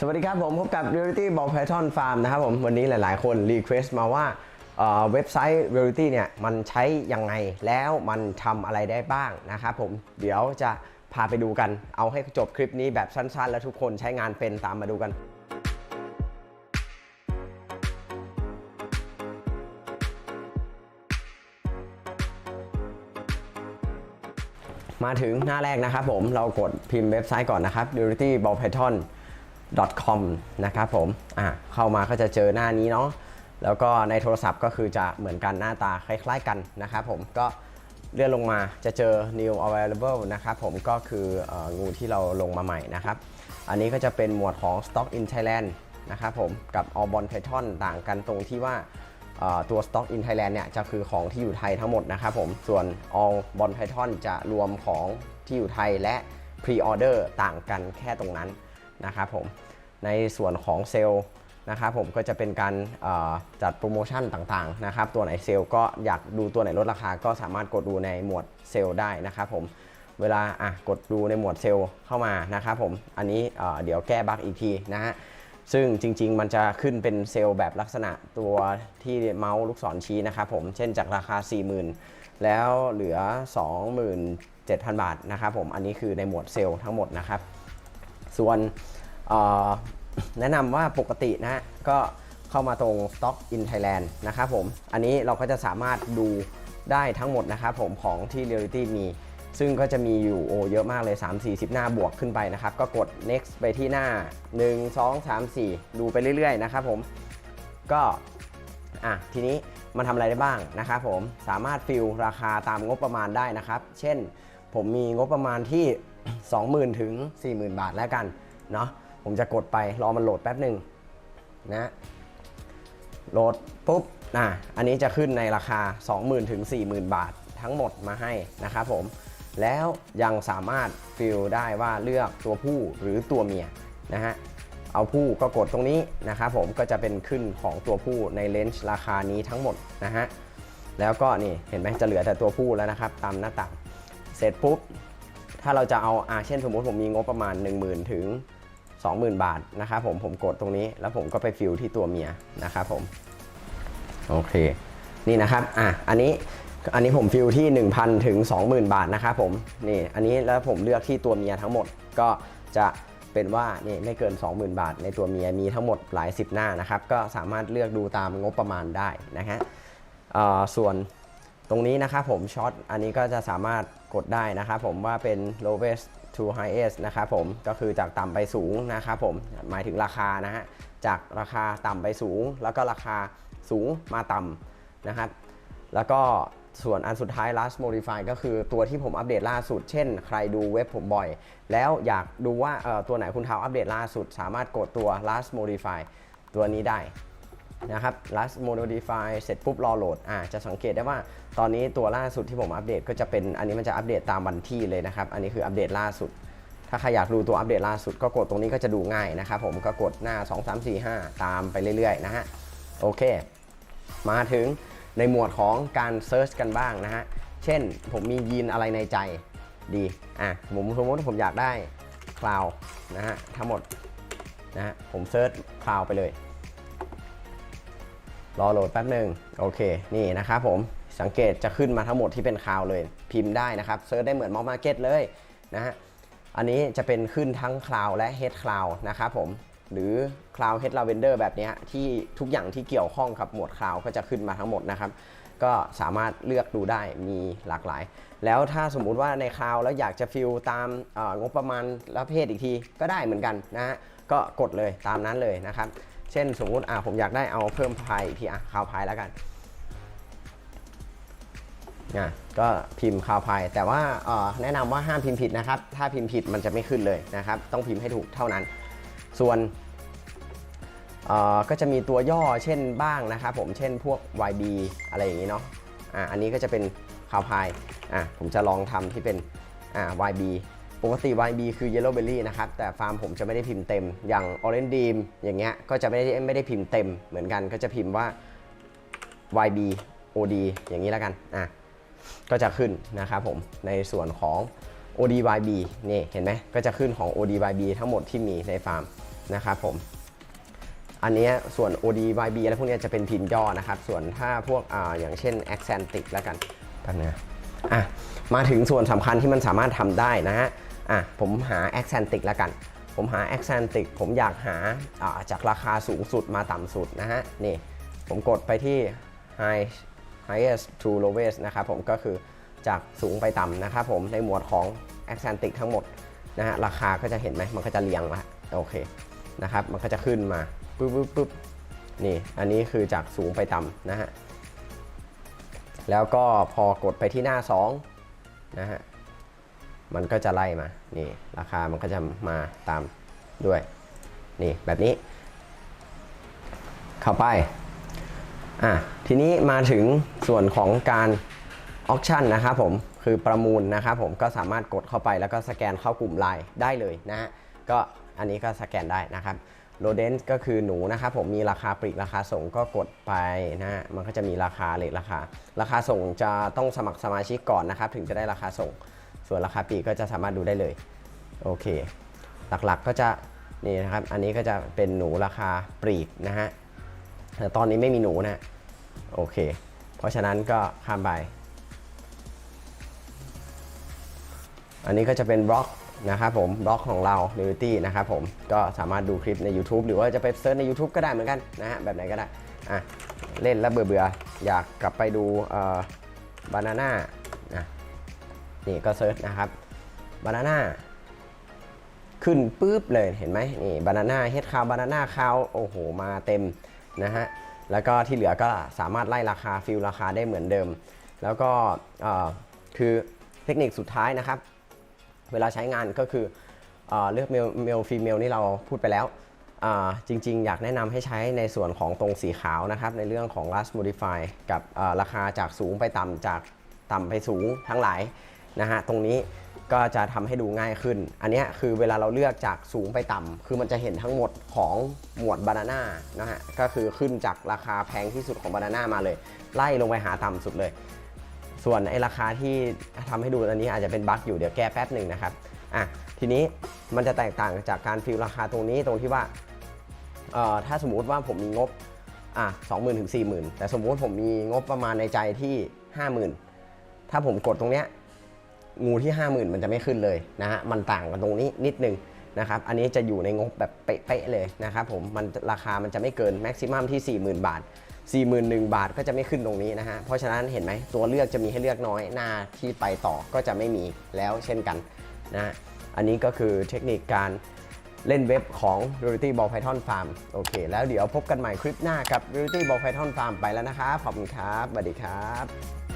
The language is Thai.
สวัสดีครับผมพบกับ Reality Ball Python Farm นะครับผมวันนี้หลาย ๆ คนรีเควสต์มาว่าเว็บไซต์ Reality เนี่ยมันใช้ยังไงแล้วมันทำอะไรได้บ้างนะครับผมเดี๋ยวจะพาไปดูกัน เอาให้จบคลิปนี้แบบสั้น ๆ แล้วทุกคนใช้งานเป็นตามมาดูกันมาถึงหน้าแรกนะครับผมเรากดพิมพ์เว็บไซต์ก่อนนะครับ dualityballpython com นะครับผมอะเข้ามาก็จะเจอหน้านี้เนาะแล้วก็ในโทรศัพท์ก็คือจะเหมือนกันหน้าตาคล้ายๆกันนะครับผมก็เลื่อนลงมาจะเจอ new available นะครับผมก็คืออองูที่เราลงมาใหม่นะครับ อันนี้ก็จะเป็นหมวดของ stock in Thailand นะครับผมกับ all bond python ต่างกันตรงที่ว่าตัว Stock in Thailand เนี่ยจะคือของที่อยู่ไทยทั้งหมดนะครับผมส่วน All Bond Python จะรวมของที่อยู่ไทยและ Pre-order ต่างกันแค่ตรงนั้น นะครับผมในส่วนของเซลล์นะครับผมก็จะเป็นการจัดโปรโมชั่นต่างๆนะครับตัวไหนเซลล์ก็อยากดูตัวไหนลดราคาก็สามารถกดดูในหมวดเซลล์ได้นะครับผมเวลาอะกดดูในหมวดเซลล์เข้ามานะครับผมอันนี้เอ่อเดี๋ยวแก้บั๊กอีกทีนะฮะซึ่งจริง ๆ มันจะขึ้นเป็นเซลล์แบบลักษณะตัวที่เมาส์ลูกศรชี้นะครับผมเช่นจากราคา 40,000 แล้วเหลือ 27,000 บาทนะครับผมอันนี้คือในหมวดเซลล์ทั้งหมดนะครับ ส่วนแนะนำว่าปกตินะฮะก็เข้ามาตรง Stock in Thailand นะครับผม อันนี้เราก็จะสามารถดูได้ทั้งหมดนะครับผมของที่ Reality มี ซึ่งก็จะมีอยู่โอเยอะมากเลย 3 4 0 หน้าบวกขึ้นไปนะครับ ก็กด next ไปที่หน้า 1 2 3 4 ดูไปเรื่อยๆนะครับผมก็อะทีนี้มันทำอะไรได้บ้างนะครับผมสามารถฟิลราคาตามงบประมาณได้นะครับ เช่นผมมีงบประมาณที่ 20,000 ถึง 40,000 บาทแล้วกันเนาะผมจะกดไปรอมันโหลดแป๊บหนึ่งนะโหลดปุ๊บอะอันนี้จะขึ้นในราคา 20,000 ถึง 40,000 บาททั้งหมดมาให้นะครับผมแล้วยังสามารถฟิลได้ว่าเลือกตัวผู้หรือตัวเมียนะฮะเอาผู้ก็กดตรงนี้นะครับผมก็จะเป็นขึ้นของตัวผู้ในเลนส์ราคานี้ทั้งหมดนะฮะแล้วก็นี่เห็นไหมจะเหลือแต่ตัวผู้แล้วนะครับ ตามหน้าต่าง เสร็จปุ๊บ ถ้าเราจะเอาอาเช่นสมมติผมมีงบประมาณ 10,000 ถึง 20,000 บาทนะครับผมผมกดตรงนี้แล้วผมก็ไปฟิลที่ตัวเมียนะครับผมโอเคนี่นะครับอะอันนี้อันนี้ผมฟิลที่ 1,000 ถึง 20,000 บาทนะครับผมนี่อันนี้แล้วผมเลือกที่ตัวเมียทั้งหมดก็จะเป็นว่านี่ไม่เกิน 20,000 บาท ในตัวเมียมีทั้งหมดหลาย10หน้านะครับก็สามารถเลือกดูตามงบประมาณได้นะฮะเอ่อส่วน ตรงนี้นะครับผมช็อตอันนี้ก็จะสามารถกดได้นะครับผมว่าเป็น lowest to highest นะครับผมก็คือจากต่ำไปสูงนะครับผมหมายถึงราคานะฮะจากราคาต่ำไปสูง แล้วก็ราคาสูงมาต่ำนะครับแล้วก็ส่วนอันสุดท้าย last modify ก็คือตัวที่ผมอัปเดตล่าสุด เช่น ใครดูเว็บผมบ่อย แล้วอยากดูว่าเอ่อตัวไหนคุณเทาอัปเดตล่าสุด สามารถกดตัว last modify ตัวนี้ได้ นะครับ last modify เสร็จปุ๊บรอโหลดอ่าจะสังเกตได้ว่าตอนนี้ตัวล่าสุดที่ผมอัปเดตก็จะเป็นอันนี้มันจะอัปเดตตามวันที่เลยนะครับ อันนี้คืออัปเดตล่าสุด ถ้าใครอยากดูตัวอัปเดตล่าสุดก็กดตรงนี้ก็จะดูง่ายนะครับผมก็กดหน้า 2 3 4 5 ตามไปเรื่อยๆนะฮะโอเค มาถึงในหมวดของการเซิร์ชกันบ้างนะฮะเช่นผมมียีนอะไรในใจดีอะผมสมมติผมอยากได้คลาวนะฮะทั้งหมดนะฮะผมเซิร์ชคลาวไปเลย รอโหลดแป๊บหนึ่งโอเค นี่นะครับผม สังเกตจะขึ้นมาทั้งหมดที่เป็นคาวเลย พิมพ์ได้นะครับ เซิร์ชได้เหมือนมอมาร์เก็ตเลยนะฮะ อันนี้จะเป็นขึ้นทั้งคลาวและเฮดคลาวนะครับผม หรือ Cloud Head Lavender แบบนี้ที่ทุกอย่างที่เกี่ยวข้องกับหมวด Cloud ก็จะขึ้นมาทั้งหมดนะครับ ก็สามารถเลือกดูได้มีหลากหลาย แล้วถ้าสมมุติว่าใน Cloud แล้วอยากจะฟิลตามงบประมาณและเพศอีกทีก็ได้เหมือนกันนะฮะ ก็กดเลยตามนั้นเลยนะครับ เช่นสมมุติอะผมอยากได้เอาเพิ่มพายอีกทีอะคาวพายแล้วกันอะก็พิมพ์คาวพายแต่ว่าแนะนำว่าห้ามพิมพ์ผิดนะครับ ถ้าพิมพ์ผิดมันจะไม่ขึ้นเลยนะครับ ต้องพิมพ์ให้ถูกเท่านั้น ส่วนอ่อก็จะมีตัวย่อเช่นบ้างนะครับผมเช่นพวก YB อะไรอย่างนี้เนาะอะอันนี้ก็จะเป็นคาวพายอะผมจะลองทำที่เป็นอ่า YB ปกติ YB คือ Yellow Belly นะครับ แต่ฟาร์มผมจะไม่ได้พิมพ์เต็ม อย่าง Orange Dream อย่างเงี้ย ก็จะไม่ได้ไม่ได้พิมพ์เต็มเหมือนกัน ก็จะพิมพ์ว่า YB OD อย่างนี้แล้วกัน อะ ก็จะขึ้นนะครับผม ในส่วนของ ODYB นี่ เห็นไหม ก็จะขึ้นของ ODYB ทั้งหมดที่มีในฟาร์มนะครับผม อันนี้ส่วน OD YB อะไรพวกนี้จะเป็นพิมพ์ย่อนะครับ ส่วนถ้าพวกอาอย่างเช่น Accentic แล้วกันแป๊บนึงอะ มาถึงส่วนสำคัญที่มันสามารถทำได้นะฮะ อะผมหา Accentic แล้วกัน ผมหา Accentic ผมอยากหาาจากราคาสูงสุดมาต่ำสุดนะฮะนี่ผมกดไปที่ high highest to lowest นะครับผมก็คือจากสูงไปต่ำนะครับผมในหมวดของ Accentic ทั้งหมดนะฮะราคาก็จะเห็นไหมมันก็จะเรียงมาโอเคนะครับมันก็จะขึ้นมาปุ๊บปุ๊บปุ๊บนี่อันนี้คือจากสูงไปต่ำนะฮะแล้วก็พอกดไปที่หน้า 2 นะฮะ มันก็จะไล่มา นี่ ราคามันก็จะมาตามด้วย นี่แบบนี้ เข้าไป อะ ทีนี้มาถึงส่วนของการออ t ชั่นนะครับผม คือประมูลนะครับผม ก็สามารถกดเข้าไปแล้วก็สแกนเข้ากลุ่มไลน์ได้เลยนะฮะ ก็อันนี้ก็สแกนได้นะครับโรเดนก็คือหนูนะครับผมมีราคาปลีกราคาส่งก็กดไปนะฮะมันก็จะมีราคาเลทราคา ราคาส่งจะต้องสมัครสมาชิกก่อนนะครับ ถึงจะได้ราคาส่ง ส่วนราคาปีกก็จะสามารถดูได้เลย โอเค หลักๆก็จะนี่นะครับ อันนี้ก็จะเป็นหนูราคาปลีกนะฮะแต่ตอนนี้ไม่มีหนูนะ โอเค เพราะฉะนั้นก็ข้ามไป อันนี้ก็จะเป็นบล็อกนะครับผมบล็อกของเรา n i v i t y นะครับผมก็สามารถดูคลิปใน YouTube หรือว่าจะไปเซิร์ชใน YouTube ก็ได้เหมือนกันนะฮะแบบไหนก็ได้อะเล่นแล้วเบื่อๆ อยากกลับไปดูบานาน่านะ นี่ก็เซิร์ชนะครับบานาน่าขึ้นปุ๊บเลยเห็นไหมนี่บานาน่าเฮดคาวบานาน่าคาวโอ้โห มาเต็มนะฮะแล้วก็ที่เหลือก็สามารถไล่ราคาฟิลราคาได้เหมือนเดิม แล้วก็คือเทคนิคสุดท้ายนะครับ เวลาใช้งานก็คือเอเลือกเมลเมลฟีเมลนี่เราพูดไปแล้วจริง ๆ อยากแนะนำให้ใช้ในส่วนของตรงสีขาวนะครับ ในเรื่องของ last modify กับราคาจากสูงไปต่ำจากต่ำไปสูงทั้งหลาย นะฮะตรงนี้ก็จะทำให้ดูง่ายขึ้น อันนี้คือเวลาเราเลือกจากสูงไปต่ำคือมันจะเห็นทั้งหมดของหมวดบานาน่านะฮะ ก็คือขึ้นจากราคาแพงที่สุดของบานาน่ามาเลย ไล่ลงไปหาต่ำสุดเลย ส่วนไอ้ราคาที่ทำให้ดูอันนี้อาจจะเป็นบั๊กอยู่ เดี๋ยวแก้แป๊บหนึ่งนะครับ อะ ทีนี้มันจะแตกต่างจากการฟิลราคาตรงนี้ตรงที่ว่า เอ่อ ถ้าสมมุติว่าผมมีงบ อะสองหมื่นถึงสี่หมื่นแต่สมมุติผมมีงบประมาณในใจที่ห้าหมื่นถ้าผมกดตรงเนี้ย งูที่ 50,000 มันจะไม่ขึ้นเลยนะฮะมันต่างกันตรงนี้นิดนึงนะครับอันนี้จะอยู่ในงบแบบเป๊ะๆเลยนะครับผมมันราคามันจะไม่เกินแม็กซิมัมที่ 40,000 บาท 41,000 บาทก็จะไม่ขึ้นตรงนี้นะฮะเพราะฉะนั้นเห็นไหมตัวเลือกจะมีให้เลือกน้อยหน้าที่ไปต่อก็จะไม่มีแล้วเช่นกันนะฮะอันนี้ก็คือเทคนิคการเล่นเว็บของ Reality Ball Python Farm โอเค แล้วเดี๋ยวพบกันใหม่คลิปหน้ากับ Reality Ball Python Farm ไปแล้วนะครับขอบคุณครับสวัสดีครับ